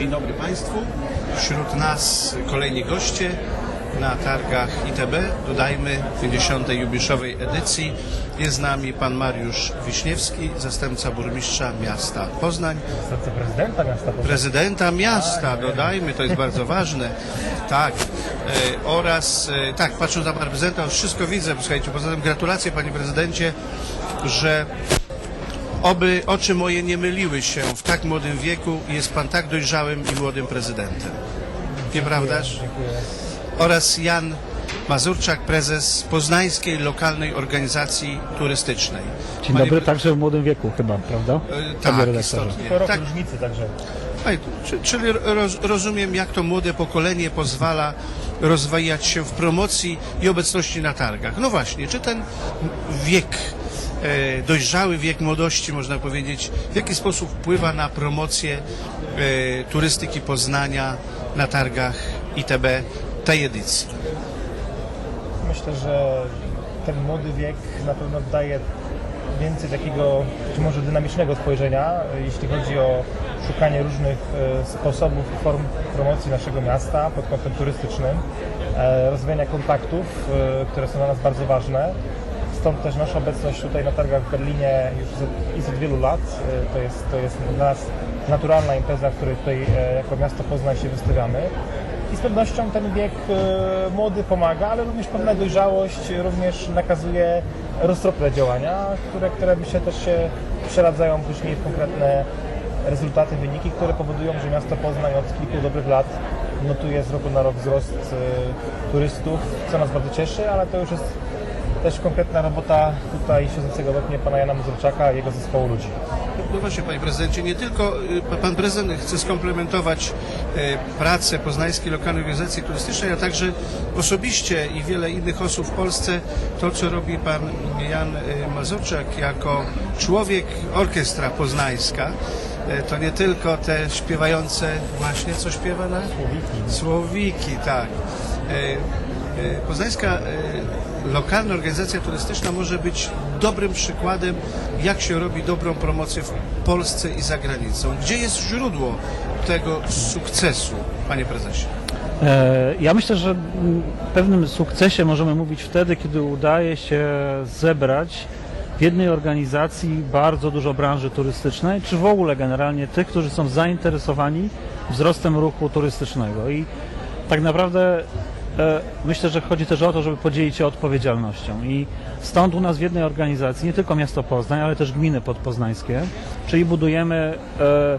Dzień dobry Państwu. Wśród nas kolejni goście na targach ITB. Dodajmy 50. jubileuszowej edycji. Jest z nami pan Mariusz Wiśniewski, zastępca burmistrza miasta Poznań. Serce prezydenta miasta Poznań. Prezydenta miasta, dodajmy, to jest bardzo ważne. Tak. E, oraz, e, tak, patrząc na pana prezydenta, już wszystko widzę. Słuchajcie, poza tym gratulacje panie prezydencie, że oby oczy moje nie myliły się w tak młodym wieku jest pan tak dojrzałym i młodym prezydentem. Nieprawdaż? Dziękuję. Oraz Jan Mazurczak, prezes Poznańskiej Lokalnej Organizacji Turystycznej. Dzień Panie dobry, pre- także w młodym wieku chyba, prawda? E, Panie Tak, redaktorze. istotnie. To rok Tak, różnicy także. Ej, czy- Czyli roz, rozumiem, jak to młode pokolenie pozwala rozwijać się w promocji i obecności na targach. No właśnie, czy ten wiek, dojrzały wiek młodości, można powiedzieć, w jaki sposób wpływa na promocję e, turystyki Poznania na targach ITB tej edycji? Myślę, że ten młody wiek na pewno daje więcej takiego być może dynamicznego spojrzenia, e, jeśli chodzi o szukanie różnych e, sposobów i form promocji naszego miasta pod kątem turystycznym, e, rozwijania kontaktów, e, które są dla nas bardzo ważne. Stąd też nasza obecność tutaj na targach w Berlinie już z- od wielu lat. E, To jest, to jest dla nas naturalna impreza, w której tutaj e, jako miasto Poznań się wystawiamy. I z pewnością ten wiek e, młody pomaga, ale również pewna dojrzałość również nakazuje roztropne działania, które, które myślę też się przeradzają później w konkretne rezultaty, wyniki, które powodują, że miasto Poznań od kilku dobrych lat notuje z roku na rok wzrost e, turystów, co nas bardzo cieszy, ale to już jest też konkretna robota tutaj siedzącego obok mnie pana Jana Mazurczaka i jego zespołu ludzi. No właśnie, panie prezydencie, nie tylko y, pan prezydent chce skomplementować y, pracę Poznańskiej Lokalnej Organizacji Turystycznej, a także osobiście i wiele innych osób w Polsce to, co robi pan Jan y, Mazurczak jako człowiek orkiestra poznańska. To nie tylko te śpiewające, właśnie co śpiewa na? Słowiki. Słowiki, tak. Poznańska lokalna organizacja turystyczna może być dobrym przykładem, jak się robi dobrą promocję w Polsce i za granicą. Gdzie jest źródło tego sukcesu, panie prezesie? E, Ja myślę, że pewnym sukcesie możemy mówić wtedy, kiedy udaje się zebrać w jednej organizacji bardzo dużo branży turystycznej, czy w ogóle generalnie tych, którzy są zainteresowani wzrostem ruchu turystycznego. I tak naprawdę myślę, że chodzi też o to, żeby podzielić się odpowiedzialnością. I stąd u nas w jednej organizacji, nie tylko miasto Poznań, ale też gminy podpoznańskie, czyli budujemy e,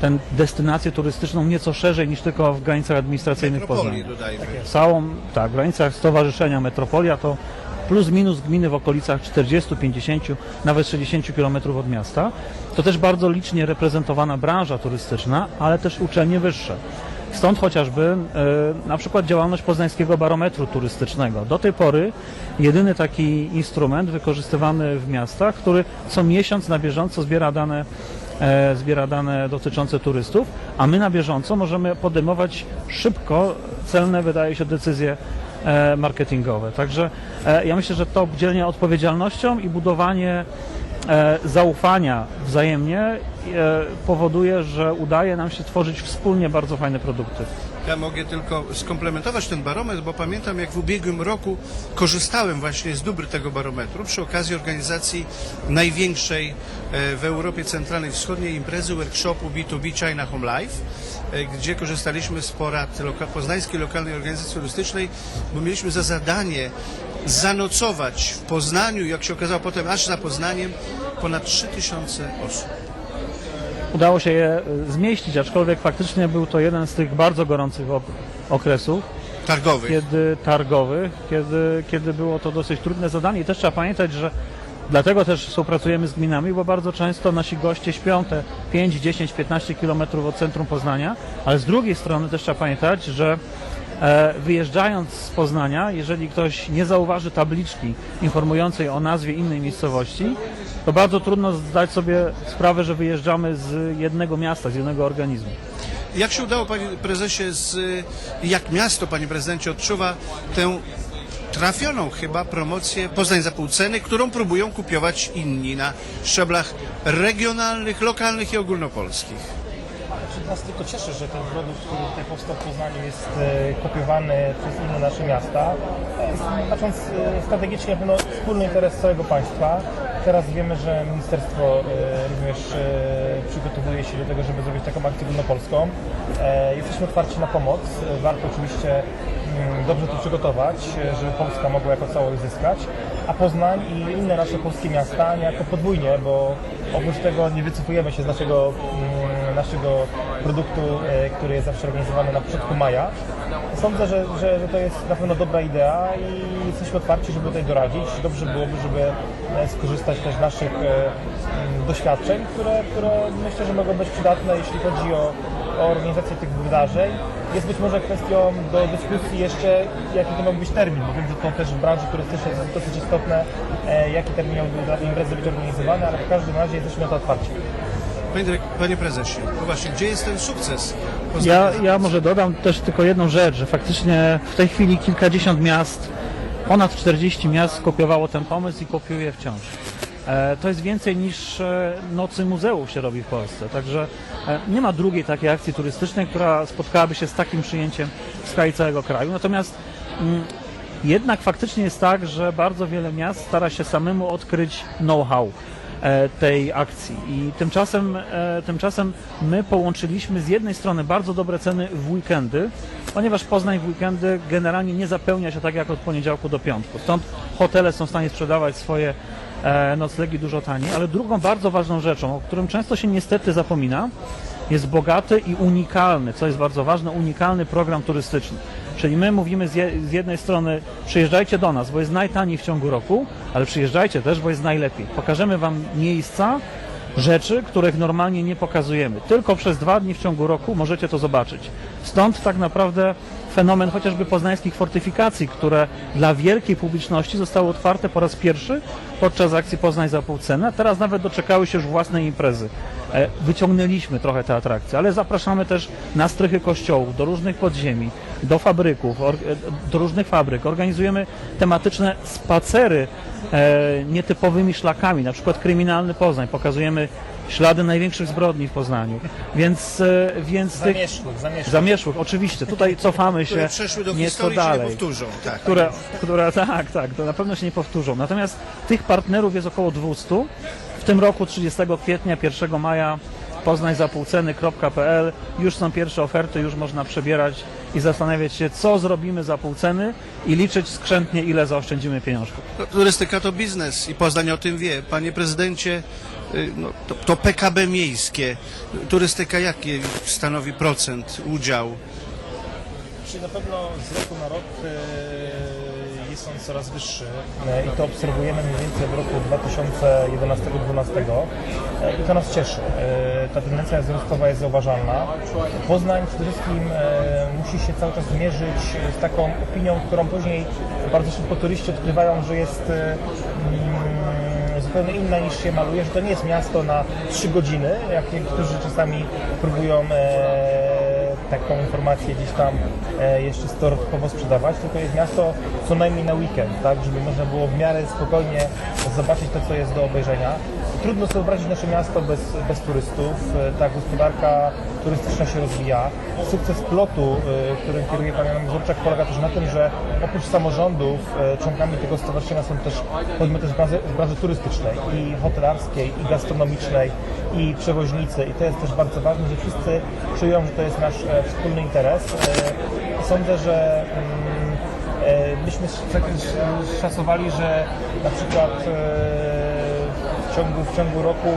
tę destynację turystyczną nieco szerzej niż tylko w granicach administracyjnych Metropolii Poznania. dodajmy. Całą, tak, w granicach Stowarzyszenia Metropolia to plus minus gminy w okolicach 40, 50, nawet 60 km od miasta. To też bardzo licznie reprezentowana branża turystyczna, ale też uczelnie wyższe. Stąd chociażby e, na przykład działalność Poznańskiego Barometru Turystycznego. Do tej pory jedyny taki instrument wykorzystywany w miastach, który co miesiąc na bieżąco zbiera dane e, zbiera dane dotyczące turystów, a my na bieżąco możemy podejmować szybko celne, wydaje się, decyzje e, marketingowe. Także e, ja myślę, że to dzielenie odpowiedzialnością i budowanie zaufania wzajemnie e, powoduje, że udaje nam się tworzyć wspólnie bardzo fajne produkty. Ja mogę tylko skomplementować ten barometr, bo pamiętam jak w ubiegłym roku korzystałem właśnie z dóbr tego barometru przy okazji organizacji największej e, w Europie Centralnej i Wschodniej imprezy workshopu B2B China Home Life, e, gdzie korzystaliśmy z porad loka, Poznańskiej Lokalnej Organizacji Turystycznej, bo mieliśmy za zadanie zanocować w Poznaniu, jak się okazało potem aż za Poznaniem, ponad 3000 osób. Udało się je e, zmieścić, aczkolwiek faktycznie był to jeden z tych bardzo gorących ok- okresów. Targowych. kiedy targowych, kiedy, kiedy było to dosyć trudne zadanie. I też trzeba pamiętać, że dlatego też współpracujemy z gminami, bo bardzo często nasi goście śpią te 5, 10, 15 kilometrów od centrum Poznania, ale z drugiej strony też trzeba pamiętać, że wyjeżdżając z Poznania, jeżeli ktoś nie zauważy tabliczki informującej o nazwie innej miejscowości, to bardzo trudno zdać sobie sprawę, że wyjeżdżamy z jednego miasta, z jednego organizmu. Jak się udało, panie prezesie, z, jak miasto, panie prezydencie, odczuwa tę trafioną chyba promocję Poznań za pół ceny, którą próbują kupiować inni na szczeblach regionalnych, lokalnych i ogólnopolskich? Nas tylko cieszy, że ten produkt, który tutaj powstał w Poznaniu jest e, kopiowany przez inne nasze miasta. Jest, patrząc e, strategicznie, pewno wspólny interes całego państwa. Teraz wiemy, że ministerstwo e, również e, przygotowuje się do tego, żeby zrobić taką akcję ogólnopolską. E, Jesteśmy otwarci na pomoc. E, Warto oczywiście mm, dobrze to przygotować, e, żeby Polska mogła jako całość zyskać, a Poznań i inne nasze polskie miasta niejako podwójnie, bo oprócz tego nie wycofujemy się z naszego, mm, naszego produktu, e, który jest zawsze organizowany na początku maja. Sądzę, że, że, że to jest na pewno dobra idea i jesteśmy otwarci, żeby tutaj doradzić. Dobrze byłoby, żeby e, skorzystać też z naszych e, doświadczeń, które, które myślę, że mogą być przydatne, jeśli chodzi o, o organizację tych wydarzeń. Jest być może kwestią do dyskusji jeszcze, jaki to miałby być termin, bo wiem, że to też w branży turystycznej jest dosyć istotne, jaki termin miałby imprezy być organizowany, ale w każdym razie jesteśmy na to otwarci. Panie, prezesie, no właśnie, gdzie jest ten sukces? Ja, ja może dodam też tylko jedną rzecz, że faktycznie w tej chwili kilkadziesiąt miast, ponad 40 miast skopiowało ten pomysł i kopiuje wciąż. E, To jest więcej niż e, Nocy Muzeów się robi w Polsce, także e, nie ma drugiej takiej akcji turystycznej, która spotkałaby się z takim przyjęciem w skali całego kraju. Natomiast mm, jednak faktycznie jest tak, że bardzo wiele miast stara się samemu odkryć know-how tej akcji. I tymczasem, e, tymczasem my połączyliśmy z jednej strony bardzo dobre ceny w weekendy, ponieważ Poznań w weekendy generalnie nie zapełnia się tak jak od poniedziałku do piątku. Stąd hotele są w stanie sprzedawać swoje e, noclegi dużo taniej, ale drugą bardzo ważną rzeczą, o którym często się niestety zapomina, jest bogaty i unikalny, co jest bardzo ważne, unikalny program turystyczny. Czyli my mówimy z, je, z jednej strony przyjeżdżajcie do nas, bo jest najtaniej w ciągu roku, ale przyjeżdżajcie też, bo jest najlepiej. Pokażemy Wam miejsca, rzeczy, których normalnie nie pokazujemy. Tylko przez dwa dni w ciągu roku możecie to zobaczyć. Stąd tak naprawdę fenomen chociażby poznańskich fortyfikacji, które dla wielkiej publiczności zostały otwarte po raz pierwszy podczas akcji Poznań za pół ceny, a teraz nawet doczekały się już własnej imprezy. E, Wyciągnęliśmy trochę te atrakcje, ale zapraszamy też na strychy kościołów, do różnych podziemi, do fabryków, e, do różnych fabryk. Organizujemy tematyczne spacery e, nietypowymi szlakami, na przykład kryminalny Poznań. Pokazujemy ślady największych zbrodni w Poznaniu. Więc, więc tych Zamieszłych, zamieszłych. zamieszłych, oczywiście, tutaj cofamy się które przeszły do nieco historii się nie dalej powtórzą. Tak. które, które tak, tak, to na pewno się nie powtórzą. Natomiast tych partnerów jest około 200. W tym roku 30 kwietnia, 1 maja poznań za półceny.pl już są pierwsze oferty, już można przebierać i zastanawiać się, co zrobimy za pół ceny i liczyć skrzętnie, ile zaoszczędzimy pieniążków. No, turystyka to biznes i Poznań o tym wie. Panie prezydencie, y, no, to, to PKB miejskie. Turystyka jaki stanowi procent, udział? Czyli na pewno z roku na rok e, jest coraz wyższy i to obserwujemy mniej więcej w roku 2011-2012 e, i to nas cieszy. E, Ta tendencja wzrostowa jest zauważalna. Poznań przede wszystkim e, musi się cały czas zmierzyć z taką opinią, którą później bardzo szybko turyści odkrywają, że jest e, mm, zupełnie inna niż się maluje, że to nie jest miasto na 3 godziny, jak niektórzy czasami próbują taką informację gdzieś tam e, jeszcze stereotypowo sprzedawać, tylko jest miasto co najmniej na weekend, tak, żeby można było w miarę spokojnie zobaczyć to, co jest do obejrzenia. Trudno sobie wyobrazić nasze miasto bez, bez turystów. E, Ta gospodarka turystyczna się rozwija. Sukces plotu, e, którym kieruje pan Jan Mazurczak, polega też na tym, że oprócz samorządów e, członkami tego stowarzyszenia są też podmioty z branży, z branży turystycznej i hotelarskiej, i gastronomicznej, i przewoźnicy. I to jest też bardzo ważne, że wszyscy czują, że to jest nasz wspólny interes. Sądzę, że mm, myśmy szacowali, że na przykład ciągu, w ciągu roku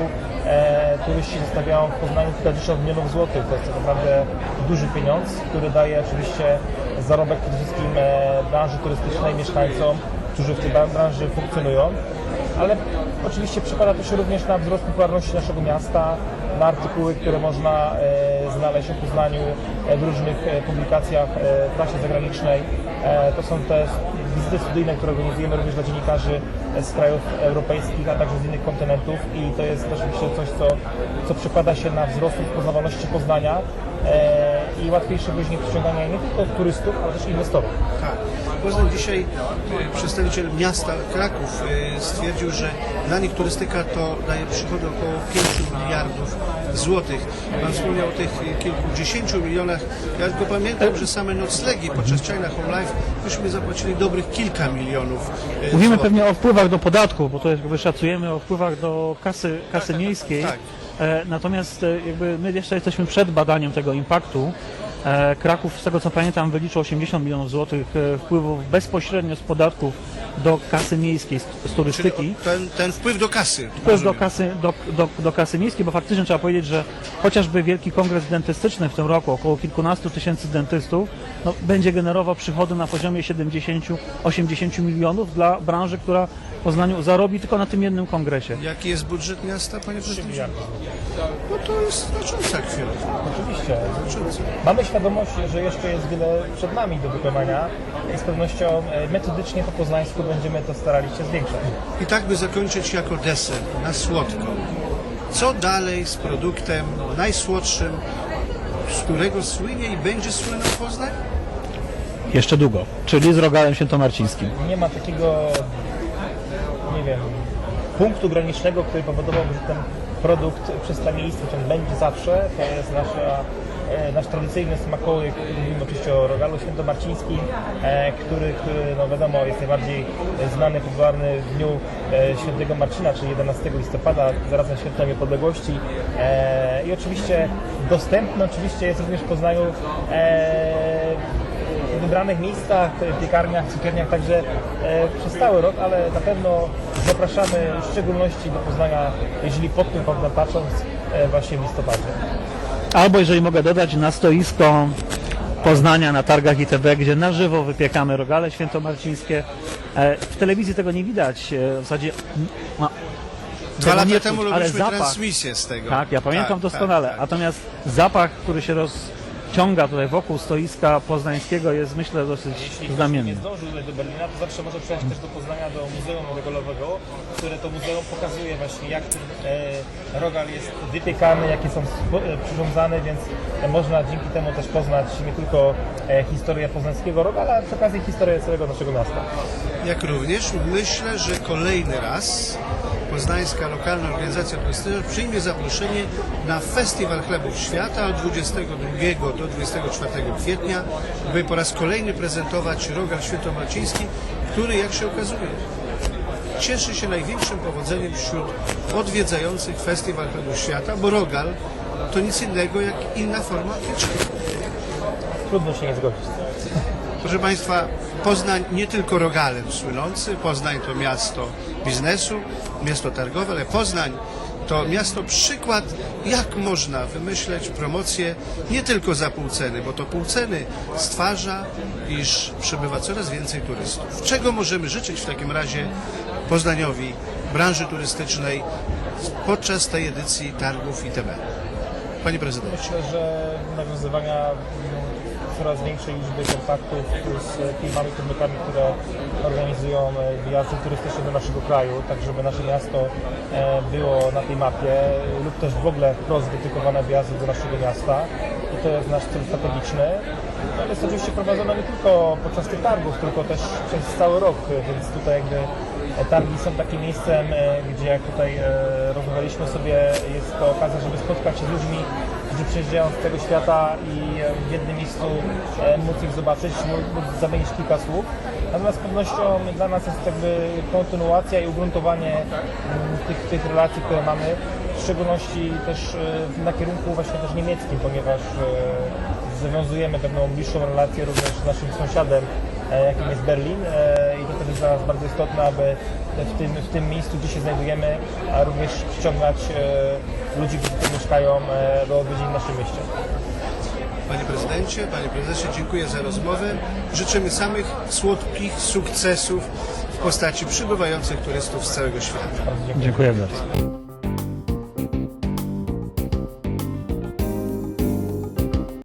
e, turyści zostawiają w Poznaniu kilkadziesiąt milionów złotych. To jest tak naprawdę duży pieniądz, który daje oczywiście zarobek przede wszystkim e, branży turystycznej, mieszkańcom, którzy w tej bran- branży funkcjonują. Ale oczywiście przekłada to się również na wzrost popularności naszego miasta, na artykuły, które można e, znaleźć o Poznaniu e, w różnych e, publikacjach e, w prasie zagranicznej. To są te wizyty studyjne, które organizujemy również dla dziennikarzy z krajów europejskich, a także z innych kontynentów i to jest myślę coś, co, co przekłada się na wzrost rozpoznawalności Poznania i łatwiejsze później przyciągania nie tylko turystów, ale też inwestorów. Tak. Poznań dzisiaj przedstawiciel miasta Kraków e, stwierdził, że dla nich turystyka to daje przychody około 5 miliardów złotych. Pan wspomniał o tych kilkudziesięciu milionach. Ja tylko pamiętam, że same noclegi podczas China Home Life myśmy zapłacili dobrych kilka milionów e, Mówimy złotych. pewnie o wpływach do podatku, bo to jakby szacujemy o wpływach do kasy, kasy miejskiej. tak. E, natomiast e, jakby my jeszcze jesteśmy przed badaniem tego impaktu. E, Kraków, z tego co pamiętam, wyliczył 80 milionów złotych e, wpływów bezpośrednio z podatków do kasy miejskiej, z, turystyki. Ten, ten wpływ do kasy. To jest do kasy, do, do, do kasy miejskiej, bo faktycznie trzeba powiedzieć, że chociażby Wielki Kongres Dentystyczny w tym roku, około kilkunastu tysięcy dentystów, no, będzie generował przychody na poziomie 70-80 milionów dla branży, która w Poznaniu zarobi tylko na tym jednym kongresie. Jaki jest budżet miasta, panie 3 prezydencie? miliardy. No to jest znacząca kwota. Oczywiście. Znacząca. Mamy świadomość, że jeszcze jest wiele przed nami do wykonania i z pewnością e, metodycznie po poznańsku będziemy to starali się zwiększać. I tak by zakończyć jako deser, na słodko. Co dalej z produktem najsłodszym, z którego słynie i będzie słynął Poznań? Jeszcze długo, czyli z rogalem świętomarcińskim. Nie ma takiego, nie wiem, punktu granicznego, który powodowałby, że ten produkt przez miejsce ten będzie zawsze. To jest nasza, nasz tradycyjny smakołyk, mówimy oczywiście o rogalu świętomarcińskim, e, który, który no wiadomo jest najbardziej znany, popularny w dniu e, świętego Marcina, czyli 11 listopada, zarazem świętem niepodległości. E, I oczywiście dostępny oczywiście jest również w Poznaniu e, w wybranych miejscach, e, piekarniach, cukierniach, także e, przez cały rok, ale na pewno zapraszamy w szczególności do Poznania, jeżeli pod tym patrząc, e, właśnie w listopadzie. Albo jeżeli mogę dodać, na stoisko Poznania na targach ITB, gdzie na żywo wypiekamy rogale świętomarcińskie. E, W telewizji tego nie widać, e, w zasadzie no, Dwa lata temu czuć, robiliśmy zapach, transmisję z tego. Tak, ja pamiętam Tak, doskonale. tak, tak. Natomiast zapach, który się rozciąga tutaj wokół stoiska poznańskiego jest myślę dosyć Jeśli nie znamienny. zdążył tutaj do Berlina, to zawsze może przyjechać też do Poznania, do Muzeum Rogalowego, które to muzeum pokazuje właśnie jak ten e, rogal jest wypiekany, jakie są e, przyrządzane, więc można dzięki temu też poznać nie tylko e, historię poznańskiego rogala, ale przy okazji historię całego naszego miasta. Jak również myślę, że kolejny raz Poznańska Lokalna Organizacja Turystyczna przyjmie zaproszenie na Festiwal Chlebów Świata od 22 do 24 kwietnia, by po raz kolejny prezentować rogal świętomarciński, który jak się okazuje cieszy się największym powodzeniem wśród odwiedzających Festiwal Chlebów Świata, bo rogal to nic innego jak inna forma pieczenia. Trudno się nie zgodzić. Proszę Państwa, Poznań nie tylko rogalem słynący, Poznań to miasto biznesu, miasto targowe, ale Poznań to miasto przykład, jak można wymyśleć promocję nie tylko za pół ceny, bo to pół ceny stwarza, iż przybywa coraz więcej turystów. Czego możemy życzyć w takim razie Poznaniowi, branży turystycznej podczas tej edycji targów ITB? Panie Prezydencie. Myślę, że nawiązywania coraz większej liczby kontaktów z firmami, podmiotami, które organizują e, wyjazdy turystyczne do naszego kraju, tak żeby nasze miasto e, było na tej mapie e, lub też w ogóle wprost dedykowane wyjazdy do naszego miasta. I to jest nasz cel strategiczny. To jest oczywiście prowadzone nie tylko podczas tych targów, tylko też przez cały rok, więc tutaj jakby targi są takim miejscem, gdzie jak tutaj rozmawialiśmy sobie, jest to okazja, żeby spotkać się z ludźmi, którzy przyjeżdżają z tego świata i e, w jednym miejscu e, móc ich zobaczyć, móc zamienić kilka słów. Natomiast z pewnością dla nas jest jakby kontynuacja i ugruntowanie mm, tych, tych relacji, które mamy, w szczególności też e, na kierunku właśnie też niemieckim, ponieważ zawiązujemy pewną bliższą relację również z naszym sąsiadem, jakim jest Berlin e, i to też jest dla nas bardzo istotne, aby w tym, w tym miejscu, gdzie się znajdujemy, a również przyciągać e, ludzi, którzy tu mieszkają e, do odwiedzin w naszym mieście. Panie prezydencie, panie prezesie, dziękuję za rozmowę. Życzymy samych słodkich sukcesów w postaci przybywających turystów z całego świata. Bardzo dziękuję. Dziękuję bardzo.